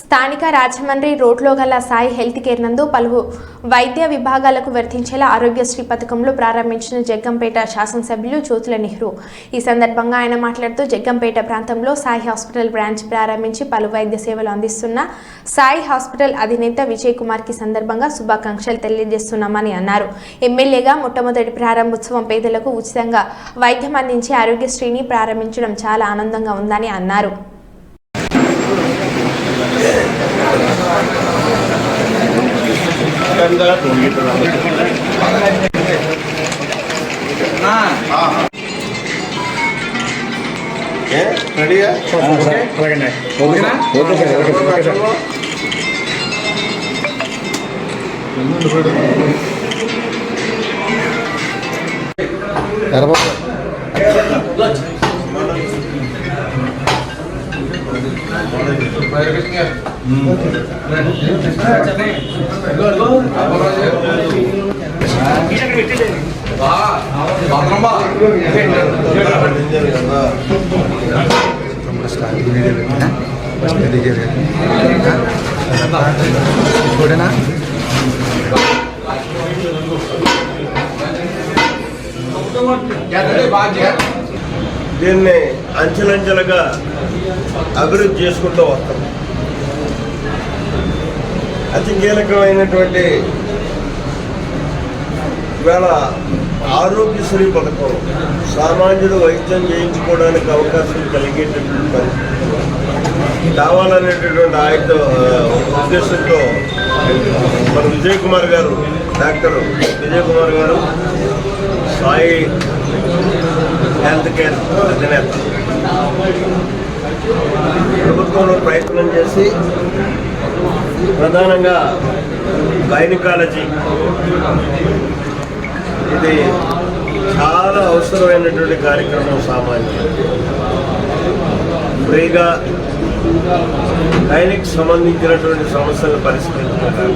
స్థానిక రాజమండ్రి రోడ్లో గల సాయి హెల్త్ కేర్ నందు పలు వైద్య విభాగాలకు వర్తించేలా ఆరోగ్యశ్రీ పథకంలో ప్రారంభించిన జగ్గంపేట శాసనసభ్యులు జ్యోతుల నెహ్రూ. ఈ సందర్భంగా ఆయన మాట్లాడుతూ జగ్గంపేట ప్రాంతంలో సాయి హాస్పిటల్ బ్రాంచ్ ప్రారంభించి పలు వైద్య సేవలు అందిస్తున్న సాయి హాస్పిటల్ అధినేత విజయ్ కుమార్కి సందర్భంగా శుభాకాంక్షలు తెలియజేస్తున్నామని అన్నారు. ఎమ్మెల్యేగా మొట్టమొదటి ప్రారంభోత్సవం పేదలకు ఉచితంగా వైద్యం అందించే ఆరోగ్యశ్రీని ప్రారంభించడం చాలా ఆనందంగా ఉందని అన్నారు. రెడీయా అలాగండి okay sir okay sir okay sir okay sir Errababu ఇంకోటేనా దీన్ని అంచెలంచెలుగా అభివృద్ధి చేసుకుంటూ వస్తాం. అతి కీలకమైనటువంటి ఇవాళ ఆరోగ్యశ్రీ పథకం సామాన్యుడు వైద్యం చేయించుకోవడానికి అవకాశం కలిగేటటువంటి పరిస్థితి. కావాలనేటటువంటి ఆయన ఉద్దేశంతో మన విజయ్ కుమార్ గారు డాక్టర్ విజయ్ కుమార్ గారు సాయి హెల్త్ కేర్ అధినేత. ప్రభుత్వంలో ప్రయత్నం చేసి ప్రధానంగా గైనకాలజీ. ఇది చాలా అవసరమైనటువంటి కార్యక్రమం సామాన్యం ఫ్రీగా గైనిక్ సంబంధించినటువంటి సమస్యలు పరిష్కరించడం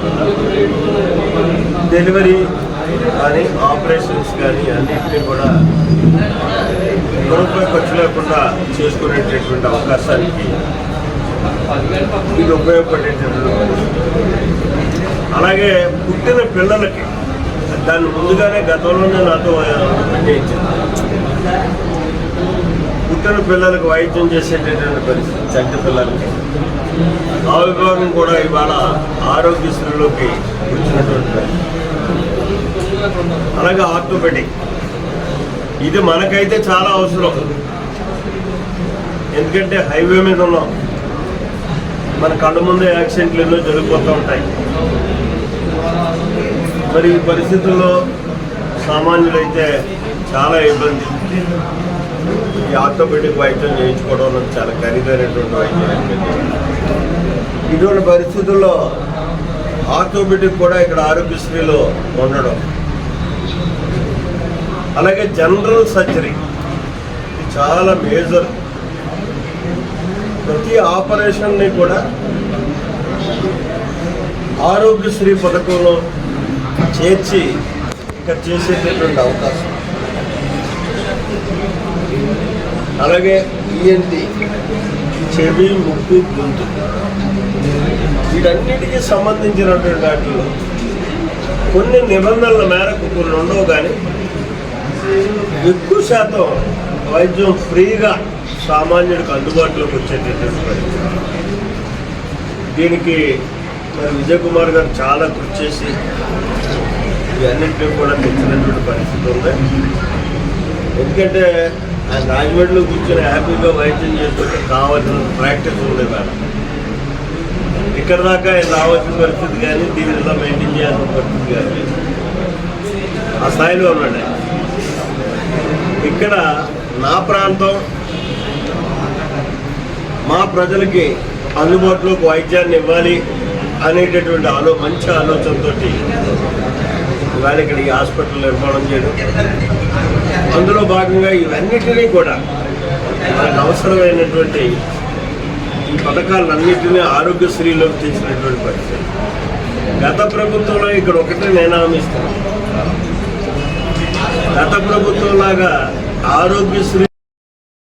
డెలివరీ కానీ ఆపరేషన్స్ కానీ అన్నింటినీ కూడా రూపాయి ఖర్చు లేకుండా చేసుకునేటటువంటి అవకాశానికి ఇది ఉపయోగపడేటటువంటి అలాగే పుట్టిన పిల్లలకి దాన్ని ముందుగానే గతంలోనే నాతో చేయించింది పుట్టిన పిల్లలకు వైద్యం చేసేటటువంటి పరిస్థితి చంటి పిల్లలకి. ఆ విభాగం కూడా ఇవాళ ఆరోగ్యశ్రీలోకి వచ్చినటువంటి అలాగే ఆర్థోపెడిక్. ఇది మనకైతే చాలా అవసరం. ఎందుకంటే హైవే మీద ఉన్నాం. మన కళ్ళ ముందు యాక్సిడెంట్లు ఎన్నో జరిగిపోతూ ఉంటాయి. మరి ఈ పరిస్థితుల్లో సామాన్యులైతే చాలా ఇబ్బంది. ఈ ఆర్థోపెడిక్ వైద్యం చేయించుకోవడం చాలా ఖరీదైనటువంటి వైద్యం ఇటువంటి పరిస్థితుల్లో ఆర్థోపెడిక్ కూడా ఇక్కడ ఆరోగ్యశ్రీలో ఉండడం. అలాగే జనరల్ సర్జరీ. చాలా మేజర్. ప్రతి ఆపరేషన్ని కూడా ఆరోగ్యశ్రీ పథకంలో చేర్చి ఇక్కడ చేసేటటువంటి అవకాశం. అలాగే ఈఎన్టి చెవి ముక్కు గొంతు. వీటన్నిటికీ సంబంధించినటువంటి వాటిలో కొన్ని నిబంధనల మేరకు కొన్ని ఉండవు కానీ ఎక్కువ శాతం వైద్యం ఫ్రీగా సామాన్యుడికి అందుబాటులోకి వచ్చేటటువంటి పరిస్థితి దీనికి మరి విజయ్ కుమార్ గారు చాలా కృషి చేసి ఇవన్నింటినీ కూడా తెచ్చినటువంటి పరిస్థితి ఉంది. ఎందుకంటే ఆయన రాజమండ్రిలో కూర్చొని హ్యాపీగా వైద్యం చేసుకుంటే కావాల్సిన ప్రాక్టీస్ ఉంది మేడం ఇక్కడ దాకా ఆయన రావాల్సిన పరిస్థితి కానీ దీని ఇలా మెయింటైన్ చేయాల్సిన పరిస్థితి కానీ ఆ స్థాయిలో ఉన్నాడు ఇక్కడ నా ప్రాంతం మా ప్రజలకి అందుబాటులోకి వైద్యాన్ని ఇవ్వాలి అనేటటువంటి ఆలో మంచి ఆలోచనతో ఇవాళ ఇక్కడ ఈ హాస్పిటల్ నిర్మాణం చేయడం. అందులో భాగంగా ఇవన్నిటినీ కూడా మనకు అవసరమైనటువంటి ఈ పథకాలన్నింటినీ ఆరోగ్యశ్రీలోకి తెచ్చినటువంటి పరిస్థితి. గత ప్రభుత్వంలో ఇక్కడ ఒకటే నేను హామీస్తాను గత ప్రభుత్వం లాగా ఆరోగ్యశ్రీ